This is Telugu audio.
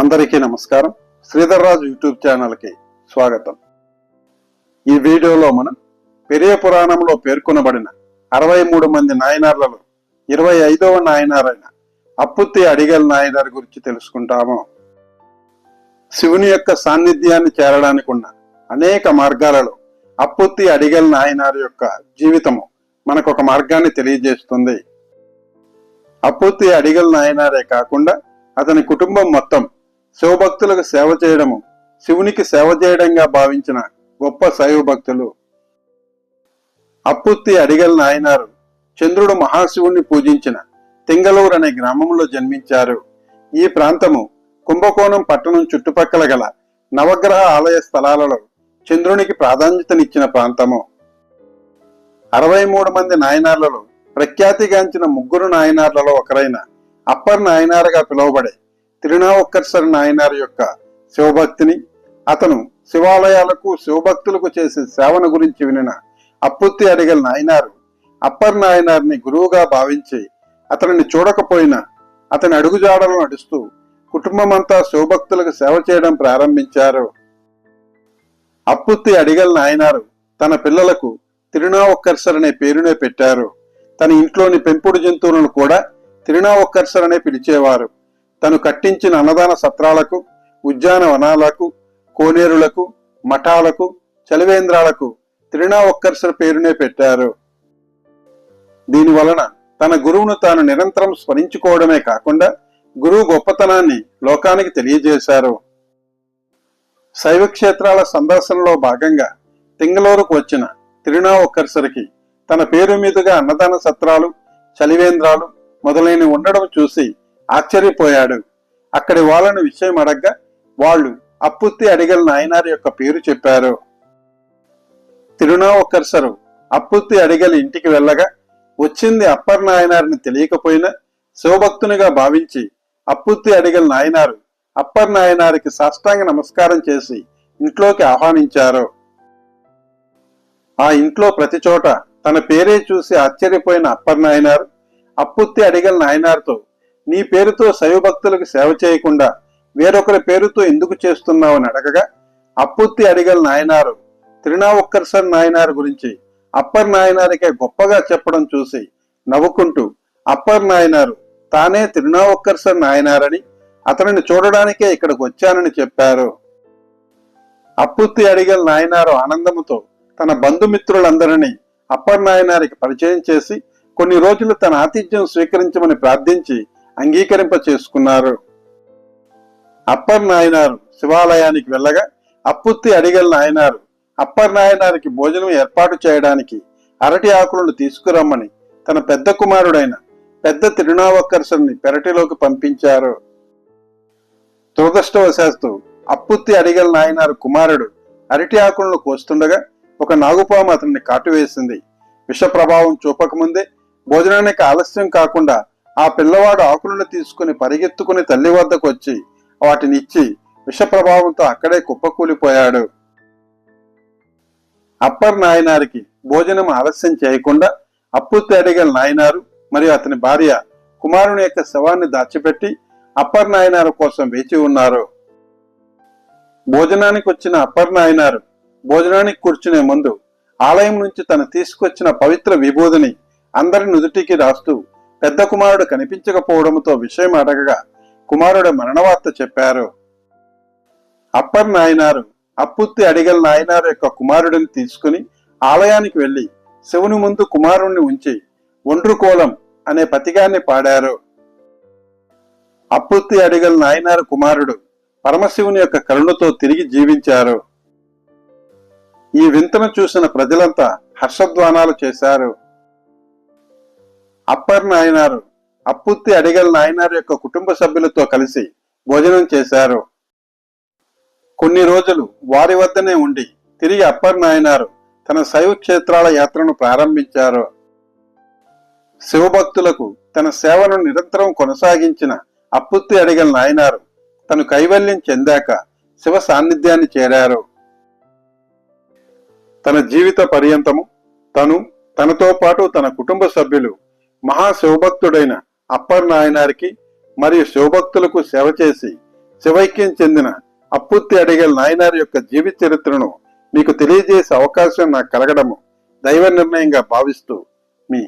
అందరికీ నమస్కారం. శ్రీధర్ రాజు యూట్యూబ్ ఛానల్కి స్వాగతం. ఈ వీడియోలో మనం పెరియ పురాణంలో పేర్కొనబడిన అరవై మూడు మంది నాయనార్లలో ఇరవై ఐదవ నాయనారైన అప్పుత్తి అడిగల్ నాయనార్ గురించి తెలుసుకుంటాము. శివుని యొక్క సాన్నిధ్యాన్ని చేరడానికి ఉన్న అనేక మార్గాలలో అప్పుత్తి అడిగల్ నాయనార్ యొక్క జీవితము మనకు ఒక మార్గాన్ని తెలియజేస్తుంది. అప్పుత్తి అడిగల్ నాయనారే కాకుండా అతని కుటుంబం మొత్తం శివభక్తులకు సేవ చేయడము శివునికి సేవ చేయడంగా భావించిన గొప్ప శైవ భక్తులు అప్పుత్తి అడిగల నాయనారు చంద్రుడు మహాశివుణ్ణి పూజించిన తింగలూరు అనే గ్రామంలో జన్మించారు. ఈ ప్రాంతము కుంభకోణం పట్టణం చుట్టుపక్కల గల నవగ్రహ ఆలయ స్థలాలలో చంద్రునికి ప్రాధాన్యతనిచ్చిన ప్రాంతము. అరవై మూడు మంది నాయనార్లలో ప్రఖ్యాతిగాంచిన ముగ్గురు నాయనార్లలో ఒకరైన అప్పర్ నాయనారుగా పిలువబడే తిరునావుక్కర్సర్ నాయనార్ యొక్క శివభక్తిని అతను శివాలయాలకు శివభక్తులకు చేసే సేవను గురించి వినిన అప్పుత్తి అడిగల నాయనారు అప్పర్ నాయనార్ని గురువుగా భావించి అతనిని చూడకపోయినా అతని అడుగుజాడలను నడుస్తూ కుటుంబమంతా శివభక్తులకు సేవ చేయడం ప్రారంభించారు. అప్పుత్తి అడిగల నాయనారు తన పిల్లలకు తిరునావక్కర్సర్ అనే పేరునే పెట్టారు. తన ఇంట్లోని పెంపుడు జంతువులను కూడా తిరునావక్కర్సర్ అనే పిలిచేవారు. తను కట్టించిన అన్నదాన సత్రాలకు ఉద్యానవనాలకు కోనేరులకు మఠాలకు చలివేంద్రాలకు తిరునావుక్కర్సర్ పేరునే పెట్టారు. దీని వలన తన గురువును తాను నిరంతరం స్మరించుకోవడమే కాకుండా గురువు గొప్పతనాన్ని లోకానికి తెలియజేశారు. శైవ క్షేత్రాల సందర్శనలో భాగంగా తింగలూరుకు వచ్చిన తిరునావుక్కర్సరికి తన పేరు మీదుగా అన్నదాన సత్రాలు చలివేంద్రాలు మొదలైనవి ఉండడం చూసి ఆశ్చర్యపోయాడు. అక్కడి వాళ్ళని విషయం అడగ్గా వాళ్ళు అప్పుత్తి అడిగల నాయనారి యొక్క పేరు చెప్పారు. తిరునావుక్కర్సరు అప్పుత్తి అడిగల ఇంటికి వెళ్ళగా వచ్చింది అప్పర్ నాయనారిని తెలియకపోయినా శివభక్తునిగా భావించి అప్పుత్తి అడిగల నాయనారు అప్పర్ నాయనారికి సాష్టాంగ నమస్కారం చేసి ఇంట్లోకి ఆహ్వానించారు. ఆ ఇంట్లో ప్రతి చోట తన పేరే చూసి ఆశ్చర్యపోయిన అప్పర్ నాయనారు అప్పుత్తి అడిగల నాయనార్తో నీ పేరుతో శైవభక్తులకు సేవ చేయకుండా వేరొకరి పేరుతో ఎందుకు చేస్తున్నావని అడగగా అప్పుత్తి అడిగల నాయనారు తిరునావుక్కర్సర్ నాయనారు గురించి అప్పర్ నాయనారికే గొప్పగా చెప్పడం చూసి నవ్వుకుంటూ అప్పర్ నాయనారు తానే తిరునావుక్కర్సర్ నాయనారని అతనిని చూడడానికే ఇక్కడికి వచ్చానని చెప్పారు. అప్పుత్తి అడిగల నాయనారు ఆనందముతో తన బంధుమిత్రులందరినీ అప్పర్ నాయనారికి పరిచయం చేసి కొన్ని రోజులు తన ఆతిథ్యం స్వీకరించమని ప్రార్థించి అంగీకరింప చేసుకున్నారు అప్పర్ నాయనారు శివాలయానికి వెళ్ళగా అప్పుత్తి అడిగల నాయనారు అప్పర్ నాయనారికి భోజనం ఏర్పాటు చేయడానికి అరటి ఆకులను తీసుకురమ్మని తన పెద్ద కుమారుడైన పెద్ద తిరునావక్కర్సన్ని పెరటిలోకి పంపించారు. దురదృష్టవశాస్తు అప్పుత్తి అడిగల నాయనారు కుమారుడు అరటి ఆకులను కోస్తుండగా ఒక నాగుపాము అతన్ని కాటువేసింది. విష ప్రభావం చూపకముందే భోజనానికి ఆలస్యం కాకుండా ఆ పిల్లవాడు ఆకులను తీసుకుని పరిగెత్తుకుని తల్లి వద్దకు వచ్చి వాటిని ఇచ్చి విష ప్రభావంతో అక్కడే కుప్పకూలిపోయాడు. అప్పర్ నాయనారికి భోజనం ఆలస్యం చేయకుండా అప్పుత్తి అడిగల నాయనారు మరియు అతని భార్య కుమారుని యొక్క శవాన్ని దాచిపెట్టి అప్పర్ నాయనారు కోసం వేచి ఉన్నారు. భోజనానికి వచ్చిన అప్పర్ నాయనారు భోజనానికి కూర్చునే ముందు ఆలయం నుంచి తను తీసుకొచ్చిన పవిత్ర విభూదిని అందరి నుదుటికి రాస్తూ పెద్ద కుమారుడు కనిపించకపోవడంతో విషయం అడగగా కుమారుడు మరణవార్త చెప్పారు. అప్పర్ నాయనారు అప్పుత్తి అడిగల నాయనారు యొక్క కుమారుడిని తీసుకుని ఆలయానికి వెళ్ళి శివుని ముందు కుమారుణ్ణి ఉంచి ఒండ్రుకోలం అనే పతిగాన్ని పాడారు. అప్పుత్తి అడిగల నాయనారు కుమారుడు పరమశివుని యొక్క కరుణతో తిరిగి జీవించారు. ఈ వింతను చూసిన ప్రజలంతా హర్షధ్వానాలు చేశారు. అప్పర్ నాయనారు అప్పుత్తి అడిగల నాయనారు యొక్క కుటుంబ సభ్యులతో కలిసి భోజనం చేశారు. కొన్ని రోజులు వారి వద్దనే ఉండి తిరిగి అప్పర్ నాయనారు తన శైవ క్షేత్రాల యాత్రను ప్రారంభించారు. శివభక్తులకు తన సేవను నిరంతరం కొనసాగించిన అప్పుత్తి అడిగల నాయనారు తను కైవల్యం చెందాక శివ సాన్నిధ్యాన్ని చేరారు. తన జీవిత పర్యంతము తను తనతో పాటు తన కుటుంబ సభ్యులు మహా శివభక్తుడైన అప్పర్ నాయనారికి మరియు శివభక్తులకు సేవ చేసి శివైక్యం చెందిన అప్పుత్తి అడిగల్ నాయనార్ యొక్క జీవిత చరిత్రను మీకు తెలియజేసే అవకాశం నాకు కలగడము దైవ నిర్ణయంగా భావిస్తూ మీ